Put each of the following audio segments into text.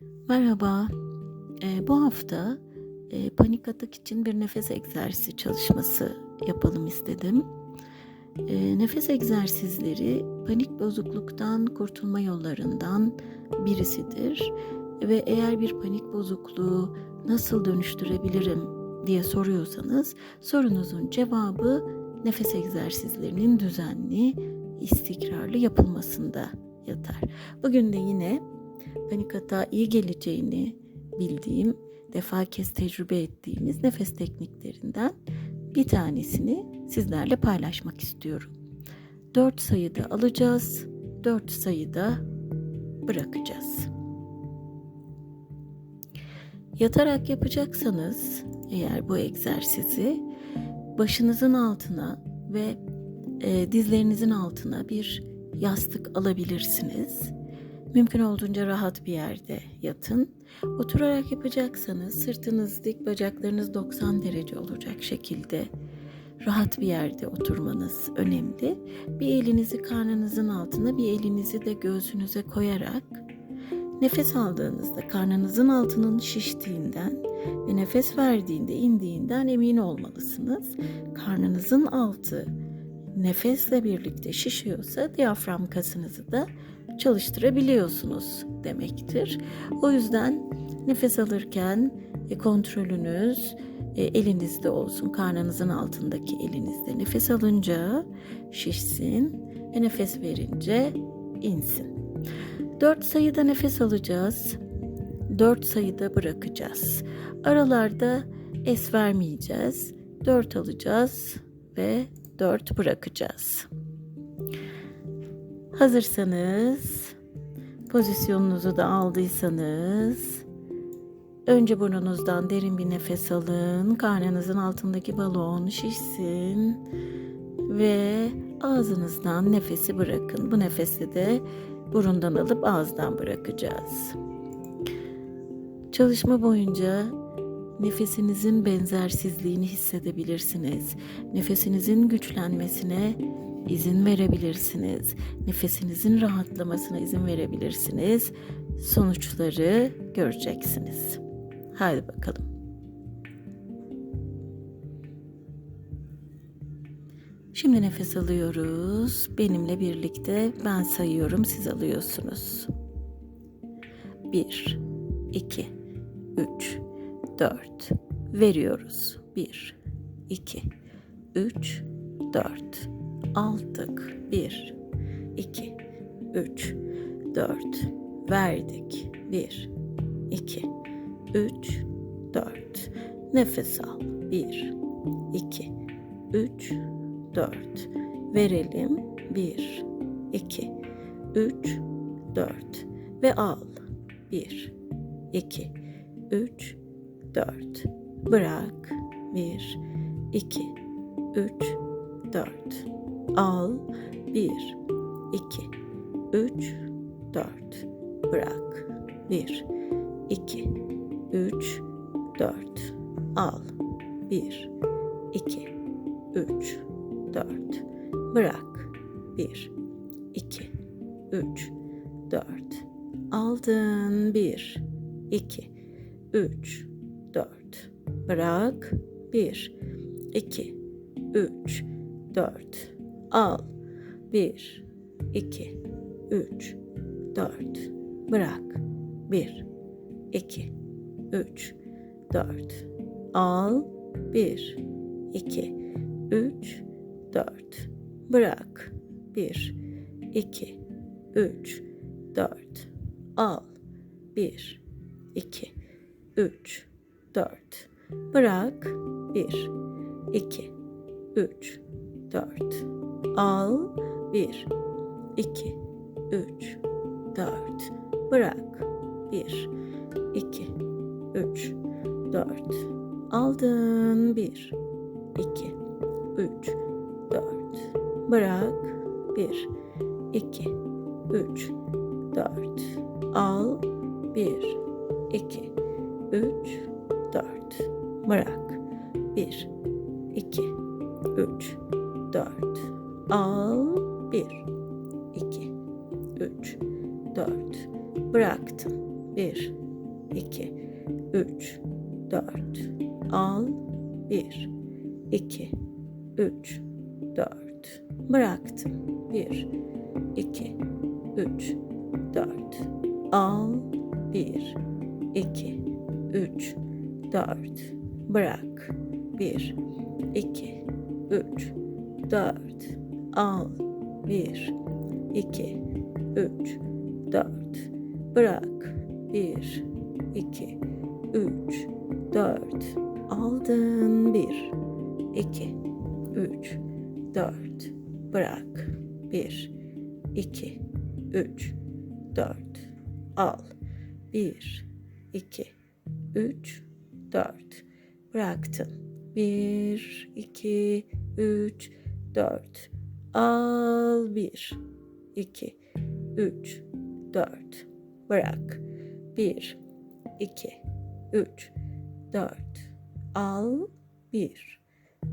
Merhaba. Eee, bu hafta, eee, panik atak için bir nefes egzersizi çalışması yapalım istedim. Eee, nefes egzersizleri panik bozukluktan kurtulma yollarından birisidir ve eğer bir panik bozukluğu nasıl dönüştürebilirim diye soruyorsanız sorunuzun cevabı nefes egzersizlerinin düzenli, istikrarlı yapılmasında yatar. Bugün de yine panik atağa iyi geleceğini bildiğim, defa kez tecrübe ettiğimiz nefes tekniklerinden bir tanesini sizlerle paylaşmak istiyorum. 4 sayıda alacağız, 4 sayıda bırakacağız. Yatarak yapacaksanız eğer bu egzersizi başınızın altına ve e, dizlerinizin altına bir yastık alabilirsiniz. Mümkün olduğunca rahat bir yerde yatın. Oturarak yapacaksanız sırtınız dik, bacaklarınız 90 derece olacak şekilde rahat bir yerde oturmanız önemli. Bir elinizi karnınızın altına, bir elinizi de göğsünüze koyarak nefes aldığınızda karnınızın altının şiştiğinden ve nefes verdiğinde indiğinden emin olmalısınız. Karnınızın altı nefesle birlikte şişiyorsa diyafram kasınızı da çalıştırabiliyorsunuz demektir. O yüzden nefes alırken e, kontrolünüz e, elinizde olsun. Karnınızın altındaki elinizde. Nefes alınca şişsin ve nefes verince insin. Dört sayıda nefes alacağız. Dört sayıda bırakacağız. Aralarda es vermeyeceğiz. Dört alacağız ve dört bırakacağız. Hazırsanız, pozisyonunuzu da aldıysanız, önce burnunuzdan derin bir nefes alın. Karnınızın altındaki balon şişsin ve ağzınızdan nefesi bırakın. Bu nefesi de burundan alıp ağızdan bırakacağız. Çalışma boyunca nefesinizin benzersizliğini hissedebilirsiniz. Nefesinizin güçlenmesine izin verebilirsiniz. Nefesinizin rahatlamasına izin verebilirsiniz. Sonuçları göreceksiniz. Haydi bakalım. Şimdi nefes alıyoruz. Benimle birlikte ben sayıyorum, siz alıyorsunuz. 1 2 3 4 veriyoruz. 1 2 3 4 aldık. 1, 2, 3, 4. Verdik. 1, 2, 3, 4. Nefes al. 1, 2, 3, 4. Verelim. 1, 2, 3, 4. Ve al. 1, 2, 3, 4. Bırak. 1, 2, 3, 4 al. 1, 2, 3, 4. Bırak. 1, 2, 3, 4. Al. 1, 2, 3, 4. Bırak. 1, 2, 3, 4. Aldın. 1, 2, 3, 4. Bırak. 1, 2, 3, 4 al. 1, 2, 3, 4. Bırak. 1, 2, 3, 4. Al. 1, 2, 3, 4. Bırak. 1, 2, 3, 4. Al. 1, 2, 3, 4. Bırak. 1, 2, 3, 4. Al. 1, 2, 3, 4. Bırak. 1, 2, 3, 4. Aldın. 1, 2, 3, 4. Bırak. 1, 2, 3, 4. Al. 1, 2, 3, 4. Bırak. 1, 2, 3, 4. Al. Bir, iki, üç, dört. Bıraktım. Bir, 2, 3, 4. Al. 1, 2, 3, 4. Bıraktım. 1, 2, 3, 4. Al. 1, 2, 3, 4. Bırak. 1, 2, 3, 4. Al. 1, 2, 3, 4. Bırak. 1, 2, 3, 4. Aldın. 1, 2, 3, 4. Bırak. 1, 2, 3, 4. Al. 1, 2, 3, 4. Bıraktın. 1, 2, 3, 4. Al. 1, 2, 3, 4. Bırak. 1, 2, 3, 4. Al. 1,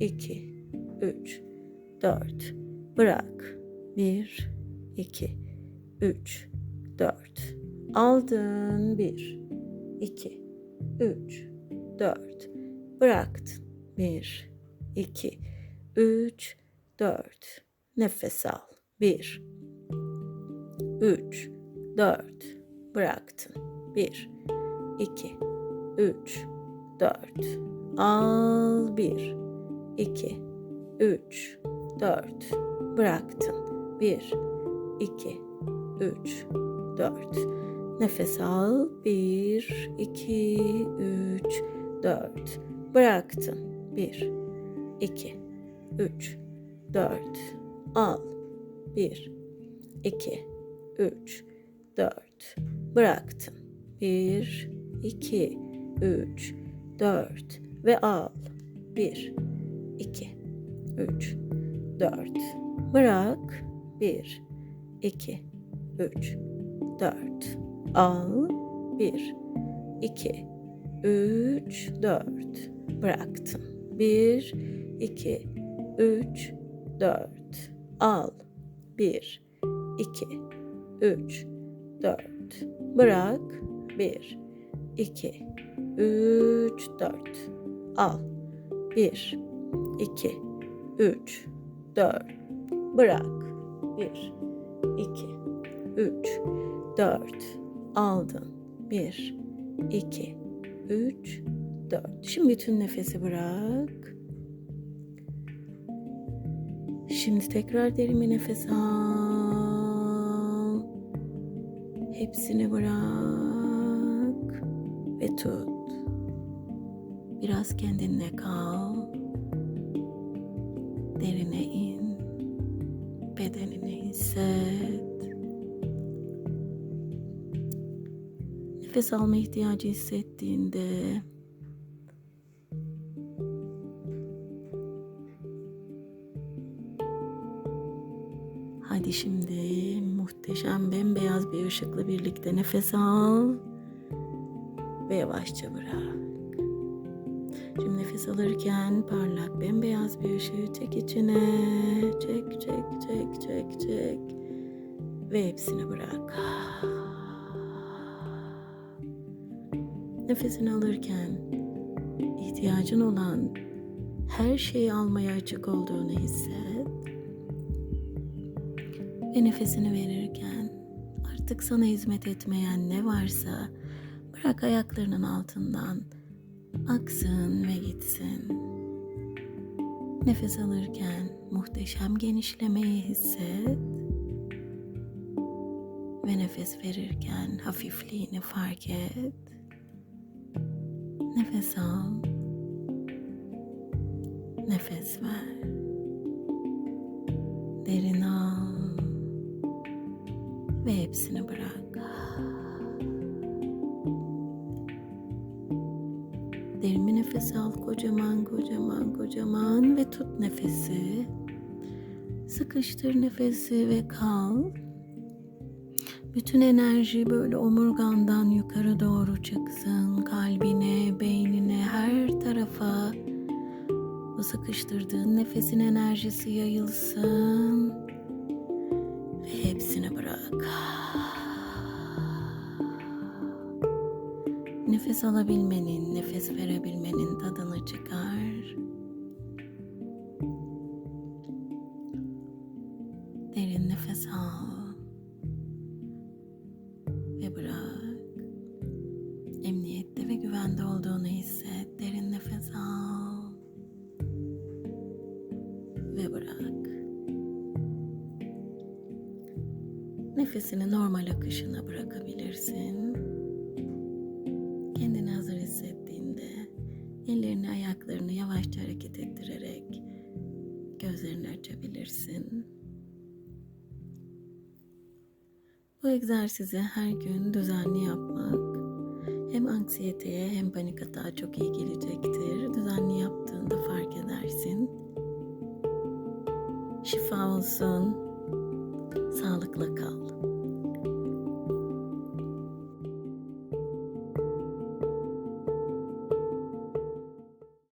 2, 3, 4. Bırak. 1, 2, 3, 4. Aldın. 1, 2, 3, 4. Bıraktın. 1, 2, 3, 4. Nefes al. 1, 3, 4. Bıraktın. 1, 2, 3, 4. Al. 1, 2, 3, 4. Bıraktın. 1, 2, 3, 4. Nefes al. 1, 2, 3, 4. Bıraktın. 1, 2, 3, 4. Al. 1, 2, 3, 4. Bıraktın. 1, 2, 3, 4 ve al. 1, 2, 3, 4. Bırak. 1, 2, 3, 4. Al. 1, 2, 3, 4. Bıraktın. 1, 2, 3, 4. Al. 1, 2, 3, 4. Bırak. 1, 2, 3, 4. Al. 1, 2, 3, 4. Bırak. 1, 2, 3, 4. Aldın. 1, 2, 3, 4. Şimdi bütün nefesi bırak. Şimdi tekrar derin bir nefes al. Hepsini bırak ve tut. Biraz kendinle kal. Derine in. Bedenini hisset. Nefes alma ihtiyacı hissettiğinde Hadi şimdi muhteşem bembeyaz bir ışıkla birlikte nefes al ve yavaşça bırak. Şimdi nefes alırken parlak bembeyaz bir ışığı çek içine. Çek, çek, çek, çek, çek. Ve hepsini bırak. Nefesini alırken ihtiyacın olan her şeyi almaya açık olduğunu hisset. Ve nefesini verirken artık sana hizmet etmeyen ne varsa bırak ayaklarının altından aksın ve gitsin. Nefes alırken muhteşem genişlemeyi hisset. Ve nefes verirken hafifliğini fark et. Nefes al. Nefes ver. Derin al. Ve hepsini bırak. Derin bir nefes al kocaman kocaman kocaman ve tut nefesi. Sıkıştır nefesi ve kal. Bütün enerji böyle omurgandan yukarı doğru çıksın. Kalbine, beynine, her tarafa. Bu sıkıştırdığın nefesin enerjisi yayılsın. Hepsini bırak. Nefes alabilmenin, nefes verebilmenin tadını çıkar. Derin nefes al Nefesini normal akışına bırakabilirsin. Kendini hazır hissettiğinde ellerini ayaklarını yavaşça hareket ettirerek gözlerini açabilirsin. Bu egzersizi her gün düzenli yapmak hem anksiyeteye hem panik atağa çok iyi gelecektir. Düzenli yaptığında fark edersin. Şifa olsun. Sağlıkla kal.